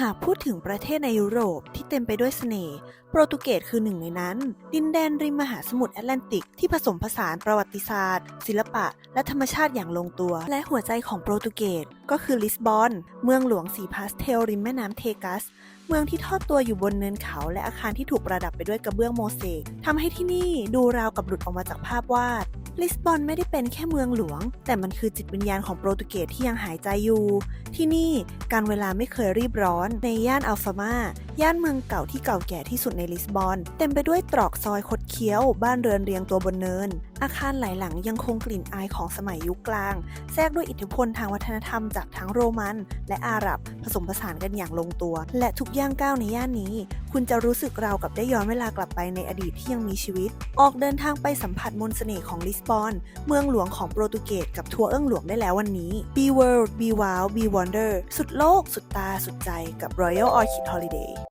หากพูดถึงประเทศในยุโรปที่เต็มไปด้วยเสน่ห์ โปรตุเกสคือหนึ่งในนั้น ดินแดนริมมหาสมุทรแอตแลนติกที่ผสมผสานประวัติศาสตร์ ศิลปะ และธรรมชาติอย่างลงตัว และหัวใจของโปรตุเกสก็คือลิสบอน เมืองหลวงสีพาสเทลริมแม่น้ำเทกัสเมืองที่ทอดตัวอยู่บนเนินเขาและอาคารที่ถูกประดับไปด้วยกระเบื้องโมเสกทำให้ที่นี่ดูราวกับหลุดออกมาจากภาพวาดลิสบอนไม่ได้เป็นแค่เมืองหลวง แต่มันคือจิตวิญญาณของโปรตุเกสที่ยังหายใจอยู่ ที่นี่การเวลาไม่เคยรีบร้อน ในย่านอัลฟามาย่านเมืองเก่าที่เก่าแก่ที่สุดในลิสบอน เต็มไปด้วยตรอกซอยคดเคี้ยว บ้านเรือนเรียงตัวบนเนิน อาคารหลายหลังยังคงกลิ่นอายของสมัยยุคกลาง แทรกด้วยอิทธิพลทางวัฒนธรรมจากทั้งโรมัน และอาหรับผสมผสานกันอย่างลงตัว และทุกย่างก้าวในย่านนี้ คุณจะรู้สึกราวกับได้ย้อนเวลากลับไปในอดีตที่ยังมีชีวิต ออกเดินทางไปสัมผัสมนต์เสน่ห์ของลิสบอน เมืองหลวงของโปรตุเกสกับทัวร์เอื้องหลวงได้แล้ววันนี้ Be World Be Wow Be Wonder สุดโลก สุดตา สุดใจกับ Royal Orchid Holiday